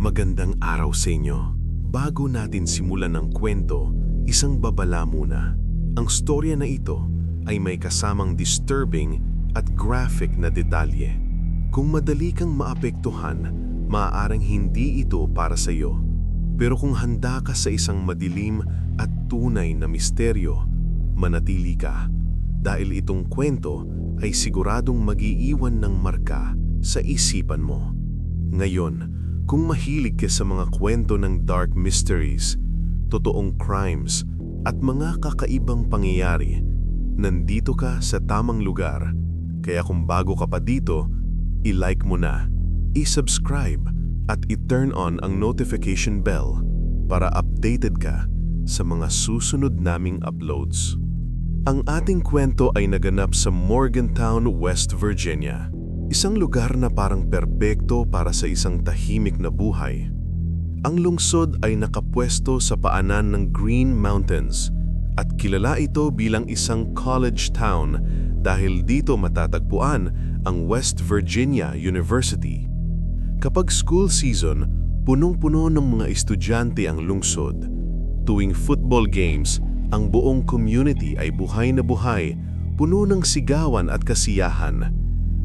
Magandang araw sa inyo. Bago natin simulan ng kwento, isang babala muna. Ang storya na ito ay may kasamang disturbing at graphic na detalye. Kung madali kang maapektuhan, maaaring hindi ito para sa iyo. Pero kung handa ka sa isang madilim at tunay na misteryo, manatili ka dahil itong kwento ay siguradong magiiwan ng marka sa isipan mo. Ngayon, kung mahilig ka sa mga kwento ng dark mysteries, totoong crimes, at mga kakaibang pangyayari, nandito ka sa tamang lugar. Kaya kung bago ka pa dito, i-like mo na, i-subscribe, at i-turn on ang notification bell para updated ka sa mga susunod naming uploads. Ang ating kwento ay naganap sa Morgantown, West Virginia. Isang lugar na parang perpekto para sa isang tahimik na buhay. Ang lungsod ay nakapwesto sa paanan ng Green Mountains at kilala ito bilang isang college town dahil dito matatagpuan ang West Virginia University. Kapag school season, punong-puno ng mga estudyante ang lungsod. Tuwing football games, ang buong community ay buhay na buhay, puno ng sigawan at kasiyahan.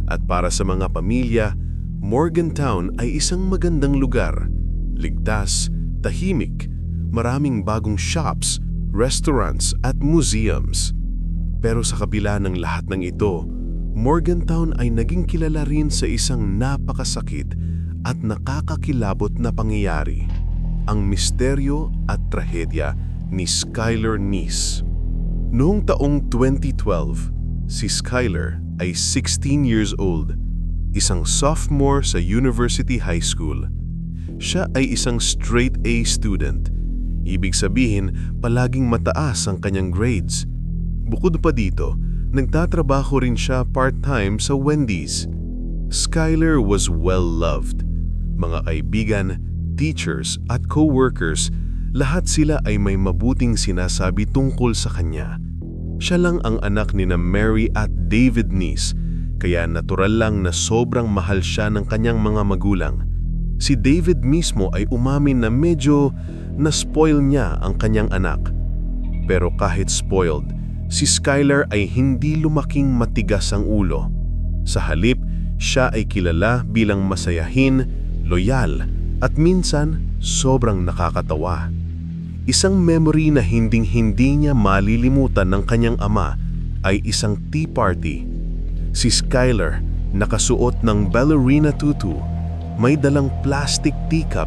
At para sa mga pamilya, Morgantown ay isang magandang lugar. Ligtas, tahimik, maraming bagong shops, restaurants at museums. Pero sa kabila ng lahat ng ito, Morgantown ay naging kilala rin sa isang napakasakit at nakakakilabot na pangyayari. Ang misteryo at trahedya ni Skylar Nice. Noong taong 2012, si Skylar ay 16 years old, isang sophomore sa University High School. Siya ay isang straight A student. Ibig sabihin, palaging mataas ang kanyang grades. Bukod pa dito, nagtatrabaho rin siya part-time sa Wendy's. Skylar was well-loved. Mga kaibigan, teachers at co-workers lahat sila ay may mabuting sinasabi tungkol sa kanya. Siya lang ang anak ni na Mary at David Nice, kaya natural lang na sobrang mahal siya ng kanyang mga magulang. Si David mismo ay umamin na medyo na-spoil niya ang kanyang anak. Pero kahit spoiled, si Skylar ay hindi lumaking matigas ang ulo. Sa halip, siya ay kilala bilang masayahin, loyal, at minsan sobrang nakakatawa. Isang memory na hinding-hindi niya malilimutan ng kanyang ama ay isang tea party. Si Skylar, nakasuot ng ballerina tutu, may dalang plastic teacup.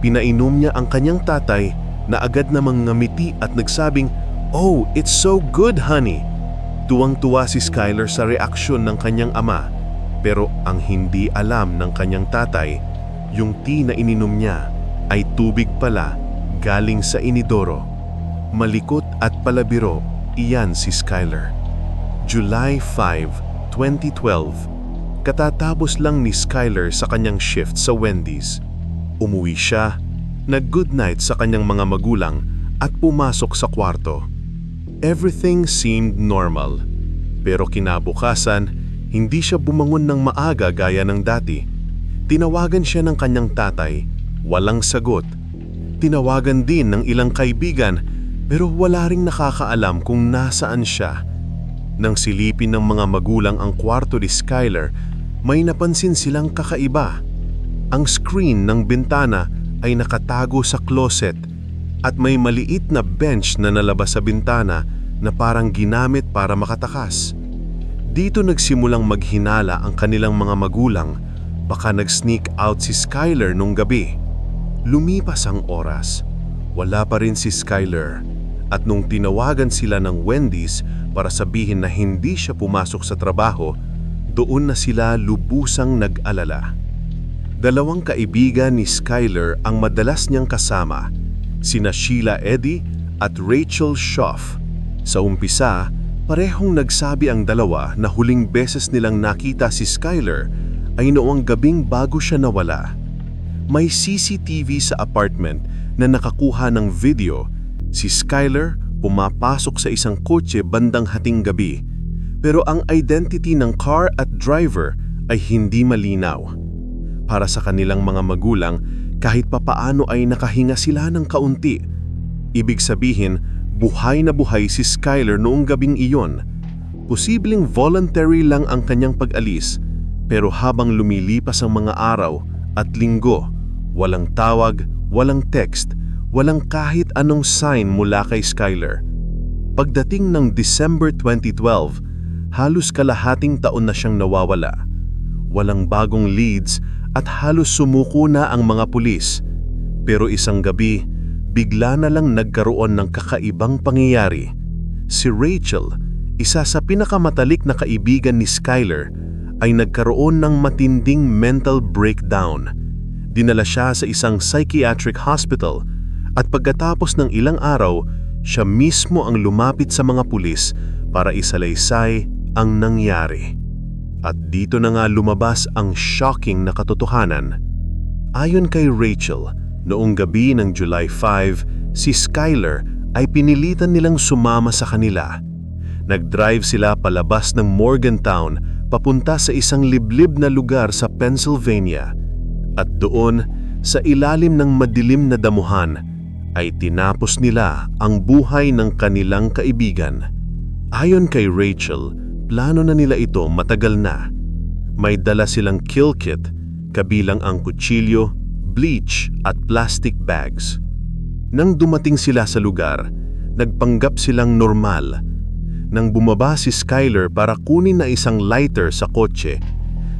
Pinainom niya ang kanyang tatay na agad namang ngamiti at nagsabing, Oh, it's so good, honey! Tuwang-tuwa si Skylar sa reaksyon ng kanyang ama, pero ang hindi alam ng kanyang tatay, yung tea na ininom niya ay tubig pala galing sa inidoro. Malikot at palabiro, iyan si Skylar. July 5, 2012, katatapos lang ni Skylar sa kanyang shift sa Wendy's. Umuwi siya, nag-good night sa kanyang mga magulang at pumasok sa kwarto. Everything seemed normal. Pero kinabukasan, hindi siya bumangon ng maaga gaya ng dati. Tinawagan siya ng kanyang tatay, walang sagot Tinawagan din ng ilang kaibigan pero wala ring nakakaalam kung nasaan siya. Nang silipin ng mga magulang ang kwarto ni Skylar, may napansin silang kakaiba. Ang screen ng bintana ay nakatago sa closet at may maliit na bench na nalabas sa bintana na parang ginamit para makatakas. Dito nagsimulang maghinala ang kanilang mga magulang baka nag-sneak out si Skylar nung gabi. Lumipas ang oras. Wala pa rin si Skylar. At nung tinawagan sila ng Wendy's para sabihin na hindi siya pumasok sa trabaho, doon na sila lubusang nag-alala. Dalawang kaibigan ni Skylar ang madalas niyang kasama, sina Sheila Eddy at Rachel Schoff. Sa umpisa, parehong nagsabi ang dalawa na huling beses nilang nakita si Skylar ay noong gabing bago siya nawala. May CCTV sa apartment na nakakuha ng video. Si Skylar pumapasok sa isang kotse bandang hating gabi. Pero ang identity ng car at driver ay hindi malinaw. Para sa kanilang mga magulang, kahit papaano ay nakahinga sila ng kaunti. Ibig sabihin, buhay na buhay si Skyler noong gabing iyon. Posibleng voluntary lang ang kanyang pag-alis, pero habang lumilipas ang mga araw at linggo, walang tawag, walang text, walang kahit anong sign mula kay Skyler. Pagdating ng December 2012, halos kalahating taon na siyang nawawala. Walang bagong leads at halos sumuko na ang mga pulis. Pero isang gabi, bigla na lang nagkaroon ng kakaibang pangyayari. Si Rachel, isa sa pinakamatalik na kaibigan ni Skyler, ay nagkaroon ng matinding mental breakdown. Dinala siya sa isang psychiatric hospital at pagkatapos ng ilang araw, siya mismo ang lumapit sa mga pulis para isalaysay ang nangyari. At dito na nga lumabas ang shocking na katotohanan. Ayon kay Rachel, noong gabi ng July 5, si Skyler ay pinilitan nilang sumama sa kanila. Nag-drive sila palabas ng Morgantown papunta sa isang liblib na lugar sa Pennsylvania. At doon, sa ilalim ng madilim na damuhan, ay tinapos nila ang buhay ng kanilang kaibigan. Ayon kay Rachel, plano na nila ito matagal na. May dala silang kill kit, kabilang ang kutsilyo, bleach at plastic bags. Nang dumating sila sa lugar, nagpanggap silang normal. Nang bumaba si Skyler para kunin na isang lighter sa kotse,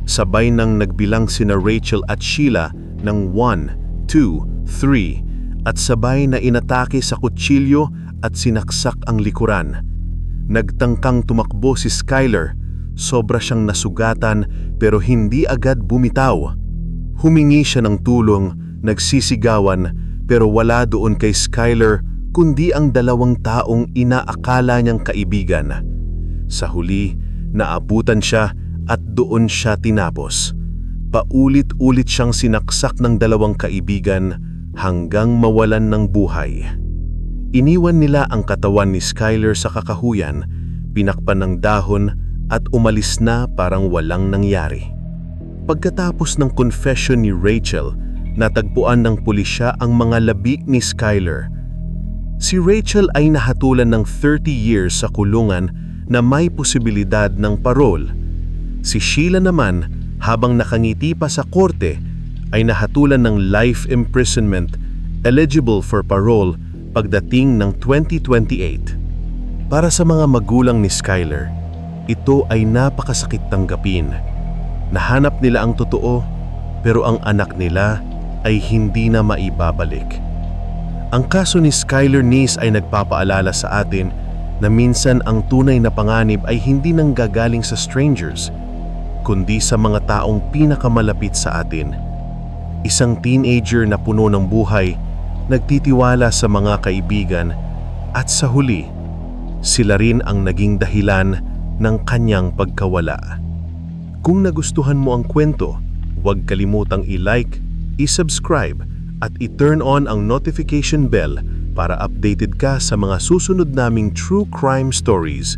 sabay nang nagbilang sina Rachel at Sheila ng 1, 2, 3 at sabay na inatake sa kutsilyo at sinaksak ang likuran. Nagtangkang tumakbo si Skyler, sobra siyang nasugatan pero hindi agad bumitaw. Humingi siya ng tulong, nagsisigawan pero wala doon kay Skyler kundi ang dalawang taong inaakala niyang kaibigan. Sa huli, naabutan siya at doon siya tinapos. Paulit-ulit siyang sinaksak ng dalawang kaibigan hanggang mawalan ng buhay. Iniwan nila ang katawan ni Skyler sa kakahuyan, pinakpan ng dahon at umalis na parang walang nangyari. Pagkatapos ng confession ni Rachel, natagpuan ng pulisya ang mga labi ni Skyler. Si Rachel ay nahatulan ng 30 years sa kulungan na may posibilidad ng parol. Si Sheila naman, habang nakangiti pa sa korte, ay nahatulan ng life imprisonment eligible for parole pagdating ng 2028. Para sa mga magulang ni Skyler, ito ay napakasakit tanggapin. Nahanap nila ang totoo, pero ang anak nila ay hindi na maibabalik. Ang kaso ni Skyler Nice ay nagpapaalala sa atin na minsan ang tunay na panganib ay hindi nang gagaling sa strangers, kundi sa mga taong pinakamalapit sa atin. Isang teenager na puno ng buhay nagtitiwala sa mga kaibigan at sa huli, sila rin ang naging dahilan ng kanyang pagkawala. Kung nagustuhan mo ang kwento, huwag kalimutang i-like, i-subscribe at i-turn on ang notification bell para updated ka sa mga susunod naming true crime stories.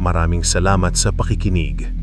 Maraming salamat sa pakikinig.